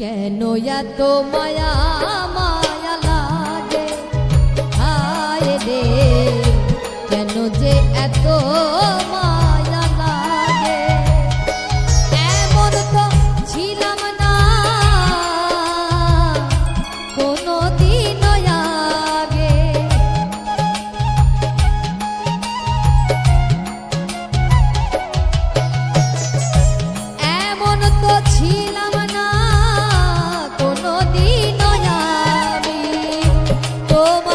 কেন এত মায়া মায়া লাগে? আয় রে, কেন যে এত মায়া লাগে? এমন তো ছিলাম না কোনো দিন আগে। এমন তো ছিলাম como